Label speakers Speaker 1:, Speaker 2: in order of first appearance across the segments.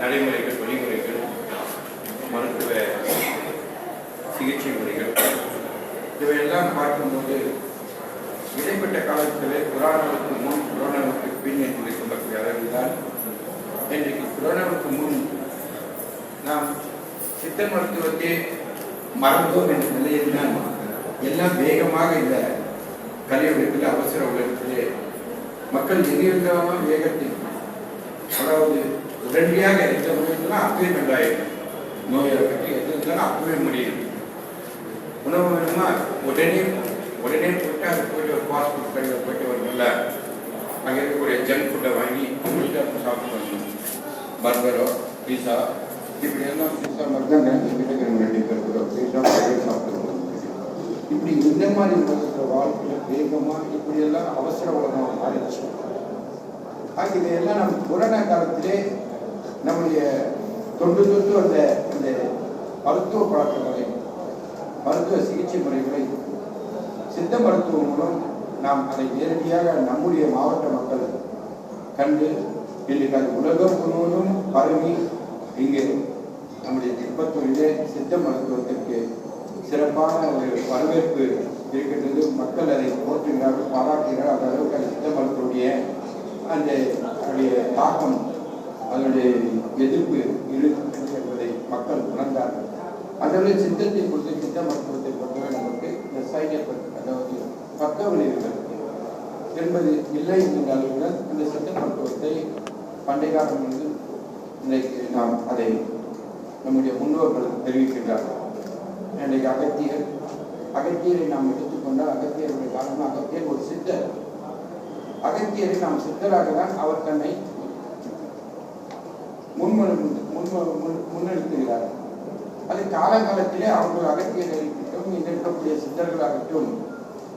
Speaker 1: நடைமுறைகள் வழிமுறைகள் மருத்துவ சிகிச்சை முறைகள் இவையெல்லாம் பார்க்கும்போது இடைப்பட்ட காலத்திலே கொரோனாவுக்கு முன் கொரோனாவுக்கு பின் என்று சொல்லக்கூடிய அளவில்தான் இன்றைக்கு கொரோனாவுக்கு முன் நாம் சித்த மருத்துவத்தை மறந்தோம் என்ற நிலையில் தான் எல்லாம் வேகமாக இந்த கலியுகத்தில் அவசர உலகத்திலே மக்கள் எதிர்காம வேகத்தில் அதாவது உடனடியாக எந்த நோய்னா அப்பவே நன்றாயிடும் நோயை பற்றி எது இருந்தாலும் அப்பவே முடியும் உணவு வேணுமா உடனே உடனே போட்டு அது போயிட்டு ஒரு ஃபாஸ்ட் ஃபுட் கடையில் போயிட்டு ஒரு நல்ல அங்கே இருக்கக்கூடிய ஜங்க் ஃபுட்டை வாங்கி சாப்பிட்டு வச்சுருவோம் பர்கரோ பீஸா இப்படி எல்லாம் பீஸா மாதிரி தான் வீட்டுக்கு ரெண்டு பேர் பீஸா பர்கர் சாப்பிட்டு இப்படி இந்த மாதிரி உலகத்தில் வாழ்க்கையில் வேகமாக இப்படியெல்லாம் அவசர உலகம் மாறிடுச்சு. ஆக இதையெல்லாம் நம்ம கொரோனா காலத்திலே நம்முடைய தொன்று தொட்டு அந்த அந்த மருத்துவ பழக்கங்களை மருத்துவ சிகிச்சை முறைகளை சித்த மருத்துவம் மூலம் நாம் அதை நேரடியாக நம்முடைய மாவட்ட மக்கள் கண்டு இன்றைக்கு அது உலகம் முழுவதும் பரவி இங்கே நம்முடைய திருப்பத்தூரிலே சித்த மருத்துவத்திற்கு சிறப்பான ஒரு வரவேற்பு இருக்கின்றது. மக்கள் அதை போற்றுகிறார்கள் பாராட்டுகிறார்கள். அந்த அளவுக்கு அந்த சித்த மருத்துவடைய அந்த அதனுடைய தாக்கம் அதனுடைய எதிர்ப்பு இருக்கிறது என்பதை மக்கள் உணர்ந்தார்கள் அதனுடைய சித்தத்தை பொறுத்து சித்த மருத்துவத்தை பொறுத்தவரை நமக்கு இந்த சைட் எஃபெக்ட் அதாவது பக்க விளைவுகள் என்பது இல்லை என்றாலும் அந்த சித்த மருத்துவத்தை பண்டைய இருந்து இன்றைக்கு நாம் அதை நம்முடைய முன்னோர்கள் தெரிவிக்கின்றார்கள். இன்றைக்கு அகத்தியர் அகத்தியரை நாம் எடுத்துக்கொண்டால் அகத்தியருடைய காலமாக அகத்தியர் ஒரு சித்தர். அகத்தியரை நாம் சித்தராக தான் அவர் தன்னை முன்மொழி முன் முன்னெடுத்துகிறார்கள் அது காலங்காலத்திலே அவர்கள் அகத்தியர்களாகட்டும் இருக்கக்கூடிய சித்தர்களாகட்டும்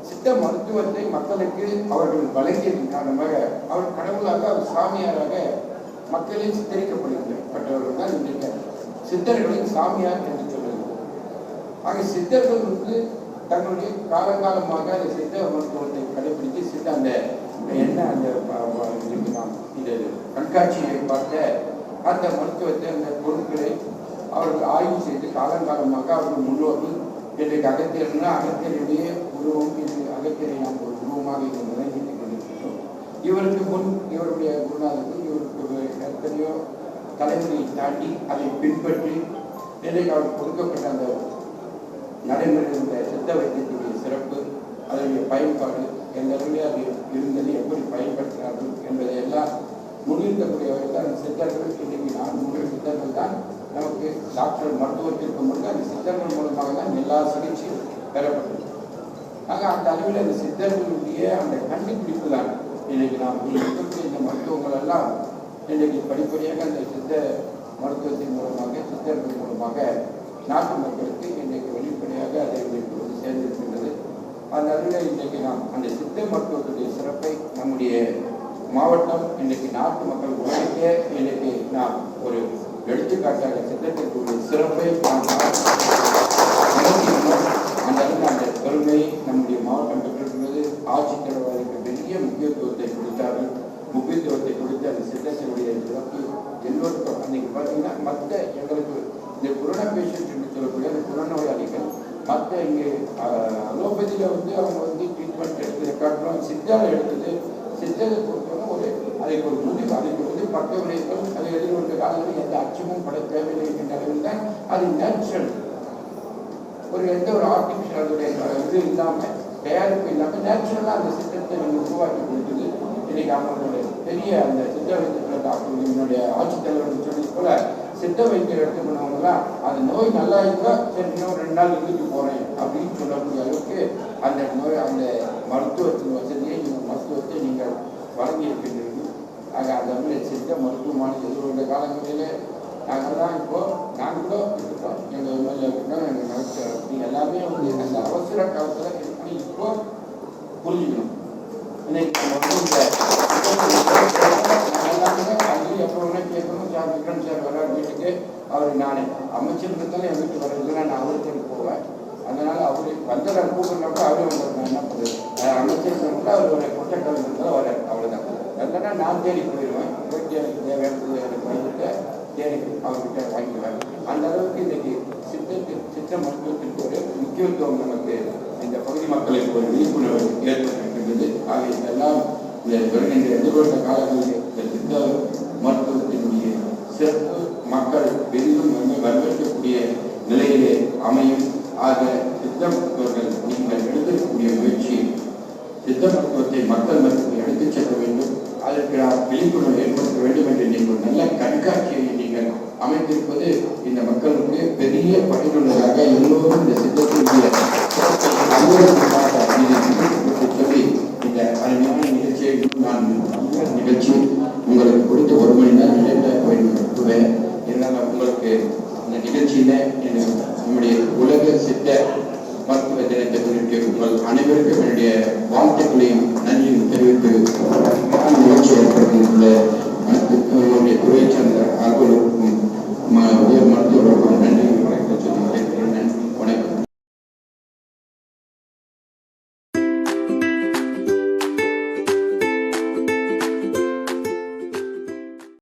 Speaker 1: சித்த மருத்துவத்தை மக்களுக்கு அவர்கள் வழங்கியதன் காரணமாக அவர் கடவுளாக அவர் சாமியாராக மக்களே சித்தரிக்கப்படுகின்றவர்கள் தான் இன்றைக்கு சித்தர்களின் சாமியார் என்று சொல்லுங்கள் ஆக சித்தர்கள் வந்து தங்களுடைய காலங்காலமாக அந்த சித்த மருத்துவத்தை கடைபிடித்து சித்த அந்த என்ன அந்த இந்த கண்காட்சியை பார்த்த அந்த மருத்துவத்தை அந்த பொருட்களை அவர்கள் ஆய்வு செய்து காலங்காலமாக அவர்கள் முன்னோர்கள் இன்றைக்கு அகத்தியர்னா அகத்தியருடைய உருவம் இது அகத்தியரை நாம் ஒரு உருவமாக இருந்ததை நிலைநிறுத்திக் கொண்டிருக்கிறோம். இவருக்கு முன் இவருடைய குருநாதர்கள் இவருக்கு எத்தனையோ தலைமுறையை தாண்டி அதை பின்பற்றி இன்றைக்கு அவர் கொடுக்கப்பட்ட அந்த நடைமுறை இருந்த சித்த வைத்தியத்துடைய சிறப்பு அதனுடைய பயன்பாடு எந்த அது இருந்தது எப்படி பயன்படுத்தினார்கள் என்பதை எல்லாம் முன்னிறுத்தக்கூடியவர்கள் அந்த சித்தர்கள் இன்றைக்கு நான் மூன்று சித்தர்கள் டாக்டர் மருத்துவத்திற்கு முன்பு அந்த சித்தர்கள் மூலமாக தான் எல்லா சிகிச்சையும் பெறப்பட்டது. ஆக அந்த அளவில் அந்த சித்தர்களுடைய அந்த கண்டுபிடிப்பு தான் இன்னைக்கு நாம் இருக்கக்கூடிய இந்த மருத்துவங்கள் எல்லாம் இன்றைக்கு படிப்படியாக அந்த சித்த மருத்துவத்தின் மூலமாக சித்தர்கள் மூலமாக நாட்டு மக்களுக்கு இன்றைக்கு வெளிப்படையாக அதை வந்து சேர்ந்திருக்கின்றது. அந்த அளவில் இன்றைக்கு நாம் அந்த சித்த மருத்துவத்துடைய சிறப்பை நம்முடைய மாவட்டம் இன்றைக்கு நாட்டு மக்கள் உலகே இன்றைக்கு நாம் ஒரு எடுத்துக்காட்டாக சித்தத்திற்குரிய சிறப்பை பார்த்தால் அந்த அளவில் அந்த பெருமை நம்முடைய மாவட்டம் பெற்றிருக்கிறது ஆட்சித்தலைவர் தலைவருக்கு பெரிய முக்கியத்துவத்தை கொடுத்தார்கள். முக்கியத்துவத்தை கொடுத்து அந்த சித்தத்தினுடைய சிறப்பு எல்லோருக்கும் அன்னைக்கு பார்த்தீங்கன்னா மற்ற எங்களுக்கு இந்த கொரோனா பேஷண்ட் என்று சொல்லக்கூடிய அந்த புறநோயாளிகள் மற்ற இங்கே அலோபதியில் வந்து அவங்க வந்து ட்ரீட்மெண்ட் எடுத்ததை காட்டுறோம் சித்தாவை எடுத்தது. சித்தத்தை பொறுத்தவரை ஒரு அதுக்கு ஒரு முடிவு அதுக்கு வந்து பக்க விளைவுகள் அதை எதிர்கொண்ட காலங்களில் எந்த அச்சமும் பட தேவையில்லை என்ற அளவில் தான் அது நேச்சுரல் ஒரு எந்த ஒரு ஆர்டிஃபிஷியல் அதோடைய இது இல்லாமல் தயாரிப்பு இல்லாமல் நேச்சுரலாக அந்த சித்தத்தை நீங்கள் உருவாக்கி கொடுத்தது இன்னைக்கு அவங்களுடைய பெரிய அந்த சித்த வைத்தியத்தில் டாக்டர் என்னுடைய ஆட்சித்தலைவர் சொன்னது போல சித்த வைத்தியர் எடுத்துக்கணுங்கலாம் அந்த நோய் நல்லா இருந்தால் சரி இன்னும் ரெண்டு நாள் இருந்துட்டு போகிறேன் அப்படின்னு சொல்லக்கூடிய அளவுக்கு அந்த நோய் அந்த மருத்துவத்தின் வசதியை நீங்கள் மருத்துவத்தை நீங்கள் வழங்கி நாங்கள் ஆக அந்த மாதிரி சித்த மருத்துவமான எதிர்கொண்ட காலங்களிலே நாங்கள் தான் இப்போ நாங்கள் இருக்கோம். எங்கள் எம்எல்ஏ இருக்கோம் எங்கள் கலெக்டர் எல்லாமே வந்து அந்த அவசர காலத்தில் எப்படி இப்போ புரிஞ்சுக்கணும். இன்னைக்கு எல்லாமே அது எப்போ வேணா கேட்கணும் சார் விக்ரம் சார் வர்றார் வீட்டுக்கு. அவர் நான். அமைச்சர் இருந்தாலும் என் வீட்டுக்கு வர்றதுல நான் அவருக்கு போவேன். அதனால் அவரு வந்ததை கூப்பிடுறப்ப அவரே வந்து என்ன பண்ணுறது? அமைச்சர் கூட அவர் ஒரு கொட்டக்கல் இருந்தால் வர இல்லைன்னா நான் தேடி போயிடுவேன். போயிட்டு எனக்கு தேவையானது எனக்கு வந்துட்டு தேடி அவர்கிட்ட வாங்கிடுவேன். அந்த அளவுக்கு இன்னைக்கு சித்த சித்த மருத்துவத்திற்கு ஒரு முக்கியத்துவம் நமக்கு இந்த பகுதி மக்களுக்கு ஒரு விழிப்புணர்வு ஏற்பட்டிருக்கின்றது. ஆக இதெல்லாம் இந்த வருகின்ற எதிர்கொண்ட காலங்களில் இந்த சித்த மருத்துவத்தினுடைய சிறப்பு மக்கள் பெரிதும் வந்து வரவேற்கக்கூடிய நிலையிலே அமையும் ஆக சித்த மருத்துவர்கள் நீங்கள் எடுத்திருக்கக்கூடிய முயற்சி சித்த மருத்துவத்தை மக்கள் மத்தியில் எடுத்துச் செல்ல வேண்டும் அதற்கு விழிப்புணர்வு ஏற்படுத்த வேண்டும் என்று நீங்கள் நல்ல கண்காட்சியை நீங்கள் அமைத்திருப்பது இந்த மக்களுக்கு பெரிய பயனுள்ளதாக எல்லோரும் இந்த சித்தத்தினுடைய சொல்லி இந்த அருமையான நிகழ்ச்சியை நான் நிகழ்ச்சி உங்களுக்கு கொடுத்து ஒரு மணி நேரம் நிலைத்த வேண்டும் இருந்தாலும் உங்களுக்கு இந்த நிகழ்ச்சியில நம்முடைய உலக சித்த மருத்துவ தினத்தை முன்னிட்டு உங்கள் அனைவருக்கும் என்னுடைய